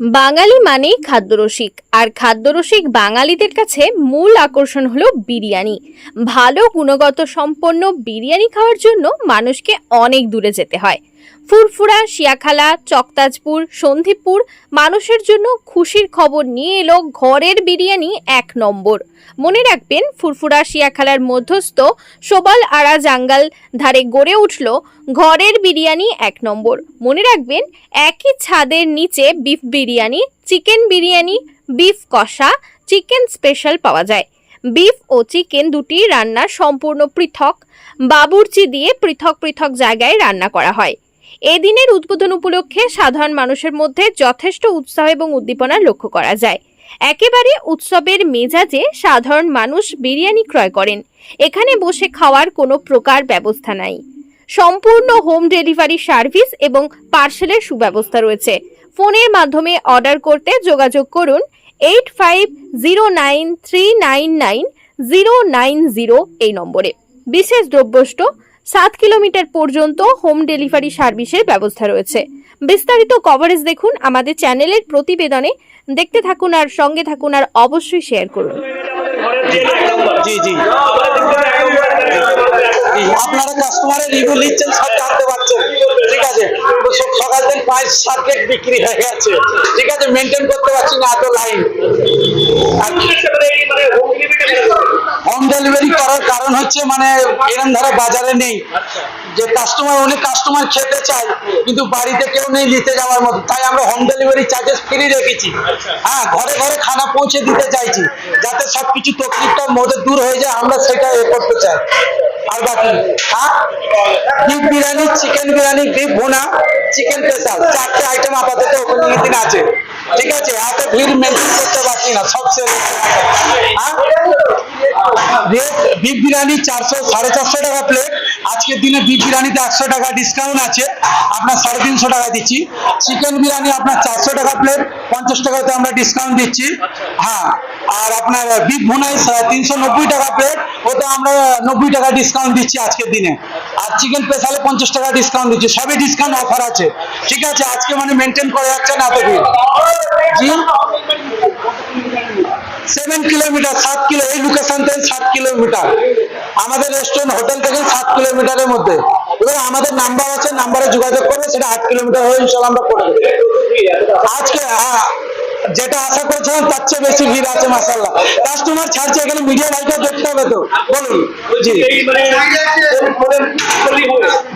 বাঙালি মানেই খাদ্যরসিক আর খাদ্যরসিক বাঙালিদের কাছে মূল আকর্ষণ হলো বিরিয়ানি। ভালো, গুণগত, সম্পন্ন বিরিয়ানি খাওয়ার জন্য মানুষকে অনেক দূরে যেতে হয়। ফুরফুরা, শিয়াখালা, চকতাজপুর সন্দীপপুর মানুষের জন্য খুশির খবর নিয়ে এলো ঘরের বিরিয়ানি এক নম্বর। মনে রাখবেন, ফুরফুরা, শিয়াখালার মধ্যস্থ সোবাল আড়া জাঙ্গাল ধারে গড়ে উঠল ঘরের বিরিয়ানি এক নম্বর। মনে রাখবেন, একই ছাদের নিচে beef biryani, chicken biryani, beef কষা, চিকেন স্পেশাল পাওয়া যায়। বিফ ও চিকেন দুটি রান্না সম্পূর্ণ পৃথক, বাবুর্চি দিয়ে পৃথক পৃথক জায়গায় রান্না করা হয়। এদিনের উদ্বোধন উপলক্ষে সাধারণ মানুষের মধ্যে যথেষ্ট উৎসাহ এবং উদ্দীপনা লক্ষ্য করা যায়। একেবারে উৎসবের মেজাজে সাধারণ মানুষ বিরিয়ানি ক্রয় করেন। এখানে বসে খাওয়ার কোনো প্রকার ব্যবস্থা নাই। সম্পূর্ণ হোম ডেলিভারি সার্ভিস এবং পার্সেলের সুব্যবস্থা রয়েছে। ফোনের মাধ্যমে অর্ডার করতে যোগাযোগ করুন eight five zero nine three nine nine zero nine zero এই নম্বরে। বিশেষ দ্রব্যষ্ট সাত কিলোমিটার পর্যন্ত হোম ডেলিভারি সার্ভিসের ব্যবস্থা রয়েছে। বিস্তারিত কভারেজ দেখুন আমাদের চ্যানেলের প্রতিবেদনে। দেখতে থাকুন আর সঙ্গে থাকুন আর অবশ্যই শেয়ার করুন। আপনারা কাস্টমারের রিভিউ নিচ্ছেন, সব জানতে পারছেন। ঠিক আছে? সকাল পাঁচ সাত প্লেট বিক্রি হয়ে গেছে। ঠিক আছে? মেনটেন করতে পারছি না, এত লাইন ডেলিভারি করার কারণ হচ্ছে মানে এরম ধারা বাজারে নেই। যে কাস্টমার অনেক কাস্টমার খেতে চায় কিন্তু বাড়িতে কেউ নেই নিতে যাওয়ার মতো। তাই আমরা হোম ডেলিভারি চার্জেস ফ্রি রেখেছি। হ্যাঁ ঘরে ঘরে খানা পৌঁছে দিতে চাইছি যাতে সবকিছু তকলিফটা মধ্যে দূর হয়ে যায় আমরা সেটা এ করতে চাই। আর বাকি হ্যাঁ? Beef biryani chicken biryani beef ভুনা চিকেন স্পেশাল চারটে আইটেম আপাতত ওপেনিং দিন আছে। ঠিক আছে এত ভিড় মেনটেন করতে পারছি না সব সেল হ্যাঁ? রেট বিফ বিরিয়ানি চারশো, সাড়ে চারশো টাকা প্লেট আজকের দিনে বিফ বিরিয়ানিতে একশো টাকা ডিসকাউন্ট আছে। আপনার সাড়ে তিনশো টাকা দিচ্ছি। চিকেন বিরিয়ানি আপনার চারশো টাকা প্লেট পঞ্চাশ টাকাতে আমরা ডিসকাউন্ট দিচ্ছি। হ্যাঁ আর আপনার বিফ ভুনাই তিনশো নব্বই টাকা প্লেট ওতে আমরা নব্বই টাকা ডিসকাউন্ট দিচ্ছি আজকের দিনে। আর চিকেন স্পেশালে পঞ্চাশ টাকা ডিসকাউন্ট দিচ্ছি। সবই ডিসকাউন্ট অফার আছে। ঠিক আছে, আজকে মানে মেনটেন করে যাচ্ছে না এত জি? সেভেন কিলোমিটার সাত কিলো এই লোকেশন থেকে সাত কিলোমিটার আমাদের রেস্টুরেন্ট হোটেল থেকে সাত কিলোমিটারের মধ্যে এবার আমাদের নাম্বার আছে নাম্বারে যোগাযোগ করবে সেটা আট কিলোমিটার হয়ে ইনশাল্লাহ আমরা করে। আজকে হ্যাঁ, যেটা আশা করছিলাম তার চেয়ে বেশি ভিড় আছে মাসাল্লাহ কাস্টমার ছাড়ছে, এখানে মিডিয়া ভাইকে দেখতে হবে তো। বলুন, জি।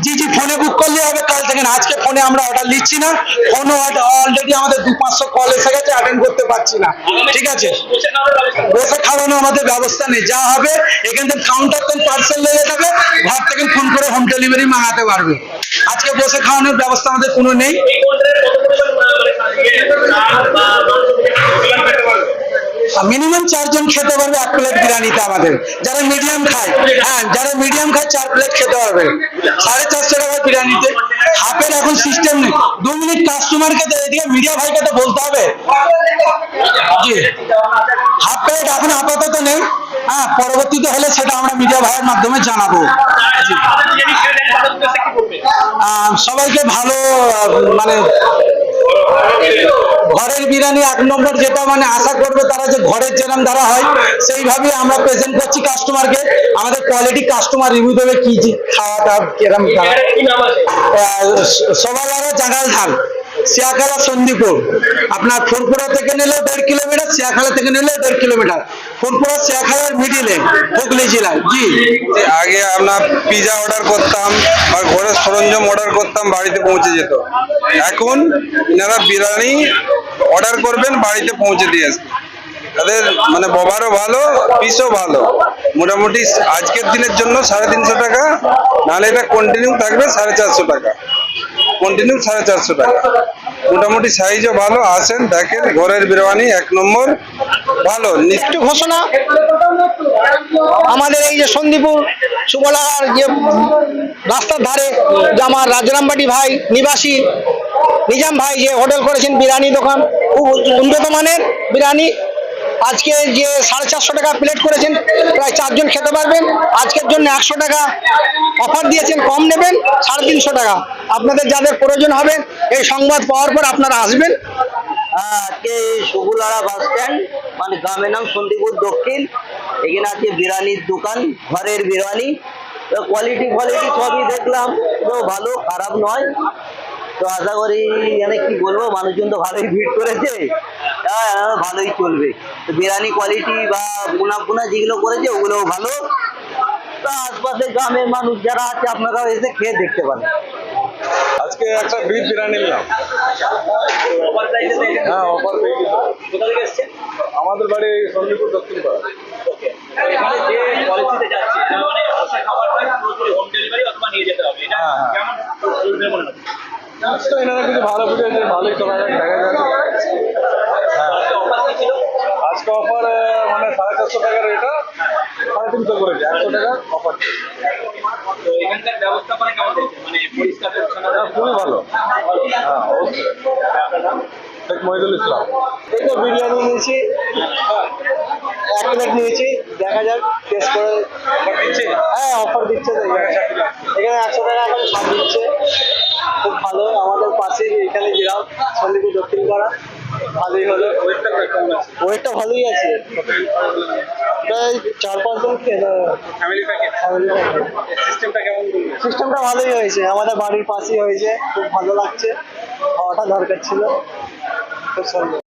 জি জি ফোনে বুক করলে হবে, কাল থেকে আজকে ফোনে আমরা অর্ডার নিচ্ছি না। ফোন অলরেডি আমাদের দু পাঁচশো কল এসে গেছে অ্যাটেন্ড করতে পারছি না। ঠিক আছে? বসে খাওয়ানো আমাদের ব্যবস্থা নেই, যা হবে, এখান থেকে কাউন্টার থেকে পার্সেল লেগে যাবে ঘর থেকে ফোন করে হোম ডেলিভারি মাঙাতে পারবে। আজকে বসে খাওয়ানোর ব্যবস্থা আমাদের কোনো নেই। মিনিমাম চারজন খেতে পারবে এক প্লেট বিরিয়ানিতে আমাদের। যারা মিডিয়াম খায় হ্যাঁ যারা মিডিয়াম খায়, চার প্লেট খেতে পারবে। সাড়ে চারশো টাকা বিরিয়ানিতে। হাফের এখন সিস্টেম নেই। দু মিনিট কাস্টমারকে এদিকে মিডিয়া ভাইকে তো বলতে হবে। হাফ প্লেট এখন আপাতত নেই। হ্যাঁ পরবর্তীতে হলে সেটা আমরা মিডিয়া ভাইয়ের মাধ্যমে জানাব। সবাইকে ভালো মানে ঘরের বিরিয়ানি এক নম্বর যেটা মানে আশা করবে তারা যে ঘরের যেরকম দ্বারা হয় সেইভাবে আমরা প্রেজেন্ট করছি কাস্টমারকে আমাদের কোয়ালিটি কাস্টমার রিভিউ দেবে কি যে খাওয়াটা কিরম সবার জাগাল ধান শিয়াখালা সন্দীপুর। আপনার ফুরপুরা থেকে নিলে দেড় কিলোমিটার, শিয়াখালা থেকে নিলে দেড় কিলোমিটার। ফুরপুরা শিয়াখালার মিডিলে, হুগলি জেলায় জি। আগে আপনার পিজা অর্ডার করতাম বা ঘরের সরঞ্জাম অর্ডার করতাম, বাড়িতে পৌঁছে যেত। এখন এনারা বিরিয়ানি অর্ডার করবেন, বাড়িতে পৌঁছে দিয়ে আসবে। তাদের মানে ববারও ভালো, পিসও ভালো। মোটামুটি আজকের দিনের জন্য সাড়ে তিনশো টাকা, নাহলে এটা কন্টিনিউ থাকবে সাড়ে চারশো টাকা। কন্টিনিউ সাড়ে চারশো টাকা। মোটামুটি সাইজও ভালো, আসেন, দেখেন, ঘরের বিরিয়ানি এক নম্বর। ভালো একটু ঘোষণা, আমাদের এই যে সন্দীপুর সুবলার যে রাস্তার ধারে যে আমার রাজরামবাটি ভাই নিবাসী, নিজাম ভাই যে হোটেল করেছেন বিরিয়ানি দোকান, খুব উন্নত মানের বিরিয়ানি, আজকে যে সাড়ে চারশো টাকা প্লেট করেছেন, প্রায় চারজন খেতে পারবেন, আজকের জন্য একশো টাকা অফার দিয়েছেন, কম নেবেন, সাড়ে তিনশো টাকা। আপনাদের যাদের প্রয়োজন হবে এই সংবাদ পাওয়ার পর আপনারা আসবেন। হ্যাঁ আজকে সুগুলারা বাস স্ট্যান্ড মানে গ্রামের নাম সন্দীপুর দক্ষিণ এখানে আছে বিরিয়ানির দোকান ঘরের বিরিয়ানি। তো কোয়ালিটি কোয়ালিটি সবই দেখলাম তো ভালো খারাপ নয়। তো আশা করি মানে কি বলব মানুষজন তো ভালোই ভিড় করেছে। হ্যাঁ হ্যাঁ, ভালোই চলবে। তো বিরিয়ানি কোয়ালিটি বা পুনা পুনা যেগুলো করেছে ওগুলোও ভালো। তো আশপাশের গ্রামের মানুষ যারা আছে আপনারাও এসে খেয়ে দেখতে পারেন। আজকে একটা বিফ বিরিয়ানি নিলাম। হ্যাঁ অফার পেয়ে গেছে কোথা আমাদের বাড়ি সন্দীপুর দক্ষিণ পাড়া। এখানে যে পলিসিতে যাচ্ছে তার আসা খাবারটা পুরোপুরি হোম ডেলিভারি অথবা নিয়ে যেতে হবে। এটা হ্যাঁ, হ্যাঁ। এনারা কিছু ভালো বুঝেছে ভালোই চলা যাক দেখা যাক। হ্যাঁ। আজকে অফার চারশো টাকার এটা সাড়ে তিনশো করেছে একশো টাকা অফার মানে খুবই ভালো। হ্যাঁ অবশ্যই। শেখ মহিদুল ইসলাম। এই তো বিরিয়ানি নিয়েছি। এক প্লেট নিয়েছি। দেখা যাক টেস্ট করে দিচ্ছে? হ্যাঁ অফার দিচ্ছে তো এখানে। একশো টাকা এখন ছাড় দিচ্ছে। খুব ভালো। আমাদের পাশেই এখানে গ্রাম সন্দীপুর দক্ষিণ পাড়া। ভালোই হলো। ওয়েটটা ভালোই আছে। প্রায় চার পাঁচ জন খেয়ে ফ্যামিলি প্যাকেজ সিস্টেমটা সিস্টেমটা ভালোই হয়েছে। আমাদের বাড়ির পাশেই হয়েছে। খুব ভালো লাগছে। খাওয়াটা দরকার ছিল। খুব সুন্দর